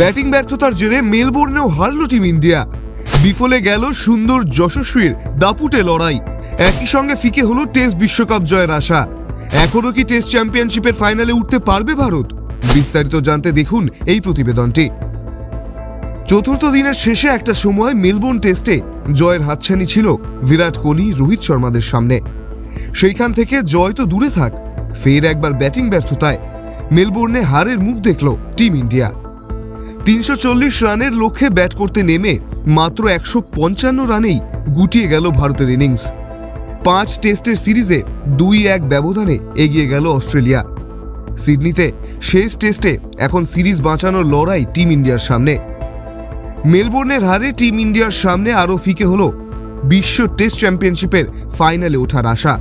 Batting ব্যর্থতার জেরে মেলবোর্নেও হারল team India. বিফলে গেল সুন্দর যশস্বীর দাপুটে লড়াই। একই সঙ্গে ফিকে হলো টেস্ট বিশ্বকাপ জয়ের আশা। এখনও কি টেস্ট চ্যাম্পিয়নশিপের ফাইনালে উঠতে পারবে ভারত? বিস্তারিত জানতে দেখুন এই প্রতিবেদনটি। চতুর্থ দিনের শেষে একটা সময় মেলবোর্ন টেস্টে জয়ের হাতছানি ছিল বিরাট কোহলি, রোহিত শর্মাদের সামনে। সেইখান থেকে জয় তো দূরে থাক, ফের একবার ব্যাটিং ব্যর্থতায় মেলবোর্নে হারের মুখ দেখল টিম ইন্ডিয়া। তিনশো চল্লিশ রানের লক্ষ্যে ব্যাট করতে নেমে মাত্র একশো পঞ্চান্ন রানেই গুটিয়ে গেল ভারতের ইনিংস। পাঁচ টেস্টের সিরিজে দুই এক ব্যবধানে এগিয়ে গেল অস্ট্রেলিয়া। সিডনিতে শেষ টেস্টে এখন সিরিজ বাঁচানোর লড়াই টিম ইন্ডিয়ার সামনে। মেলবোর্নের হারে টিম ইন্ডিয়ার সামনে আরও ফিকে হল বিশ্ব টেস্ট চ্যাম্পিয়নশিপের ফাইনালে ওঠার আশা।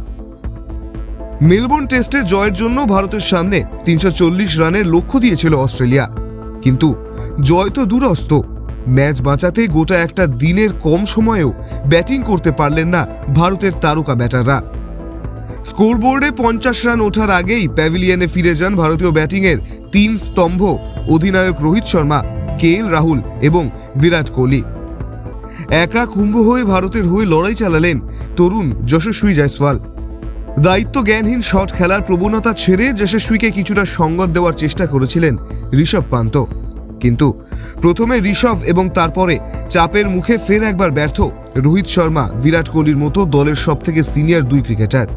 মেলবোর্ন টেস্টে জয়ের জন্য ভারতের সামনে তিনশো চল্লিশ রানের লক্ষ্য দিয়েছিল অস্ট্রেলিয়া। কিন্তু জয় তো দূরস্ত। ম্যাচ বাঁচাতে গোটা একটা দিনের কম সময়েও ব্যাটিং করতে পারলেন না ভারতের তারকা ব্যাটাররা। স্কোরবোর্ডে পঞ্চাশ রান ওঠার আগেই প্যাভিলিয়নে ফিরে যান ভারতীয় ব্যাটিংয়ের তিন স্তম্ভ অধিনায়ক রোহিত শর্মা, কে রাহুল এবং বিরাট কোহলি। একা কুম্ভ হয়ে ভারতের হয়ে লড়াই চালালেন তরুণ যশস্বী জয়সওয়াল। দায়িত্ব জ্ঞানহীন শট খেলার প্রবণতা ছেড়ে যশস্বীকে কিছুটা সঙ্গত দেওয়ার চেষ্টা করেছিলেন ঋষভ পান্ত। কিন্তু প্রথমে ঋষভ এবং তারপরে চাপের মুখে ফের একবার ব্যর্থ রোহিত শর্মা বিরাট কোহলির মতো দলের সবথেকে সিনিয়র দুই ক্রিকেটার।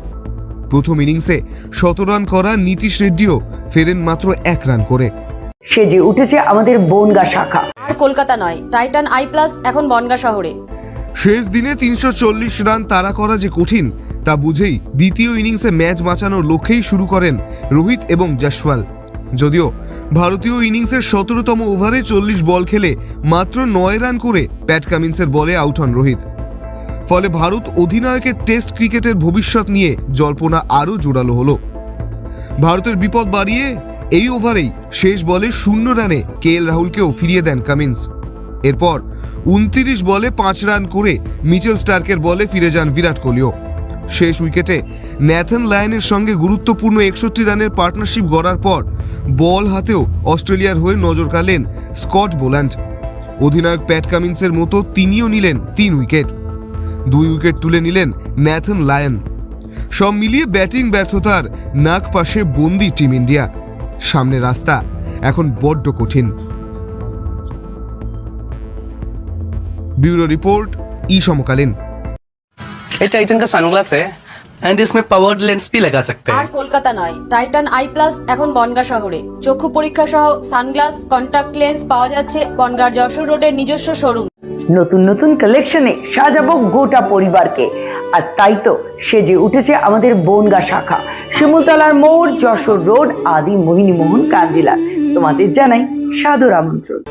প্রথম ইনিংসে শত রান করা নীতিশ রেড্ডিও ফেরেন মাত্র এক রান করে। সেজে উঠেছে আমাদের বনগা শাখা। আর কলকাতা নয় টাইটান আই প্লাস এখন বনগা শহরে। শেষ দিনে তিনশো চল্লিশ রান তাড়া করা যে কঠিন তা বুঝেই দ্বিতীয় ইনিংসে ম্যাচ বাঁচানোর লক্ষ্যেই শুরু করেন রোহিত এবং জসওয়াল যদিও ভারতীয় ইনিংসের সতেরোতম ওভারে চল্লিশ বল খেলে মাত্র নয় রান করে প্যাট কামিন্সের বলে আউট হন রোহিত। ফলে ভারত অধিনায়কের টেস্ট ক্রিকেটের ভবিষ্যৎ নিয়ে জল্পনা আরও জোরালো হলো। ভারতের বিপদ বাড়িয়ে এই ওভারেই শেষ বলে শূন্য রানে কে এল রাহুলকেও ফিরিয়ে দেন কামিন্স। এরপর উনত্রিশ বলে পাঁচ রান করে মিচেল স্টার্কের বলে ফিরে যান বিরাট কোহলিও। শেষ উইকেটে ন্যাথন লায়নের সঙ্গে গুরুত্বপূর্ণ একষট্টি রানের পার্টনারশিপ গড়ার পর বল হাতেও অস্ট্রেলিয়ার হয়ে নজর কাড়লেন স্কট বোল্যান্ড। অধিনায়ক প্যাট কামিন্সের মতো তিনিও নিলেন তিন উইকেট। দুই উইকেট তুলে নিলেন ন্যাথন লায়ন। সব মিলিয়ে ব্যাটিং ব্যর্থতার নাক পাশে বন্দি টিম ইন্ডিয়া। সামনে রাস্তা, এখন বড্ড কঠিন। ব্যুরো রিপোর্ট, ই সমকালীন। ये टाइटन का सनग्लास है एंड इसमें पावर्ड लेंस भी लगा सकते আর हैं কলকাতা নয় টাইটান আই প্লাস এখন বনগা শহরে চক্ষু পরীক্ষা সহ সানগ্লাস কন্টাক্ট লেন্স পাওয়া যাচ্ছে বনগার যশোর রোডের নিজস্ব শোরুম নতুন নতুন কালেকশনে সাজাবো গোটা পরিবারকে আর তাই তো সেজে উঠেছে আমাদের বনগা শাখা শিমুলতলার মোড় যশোর রোড আদি মোহিনী মোহন কাঞ্জিলা তোমাদের জানাই সাদর আমন্ত্রণ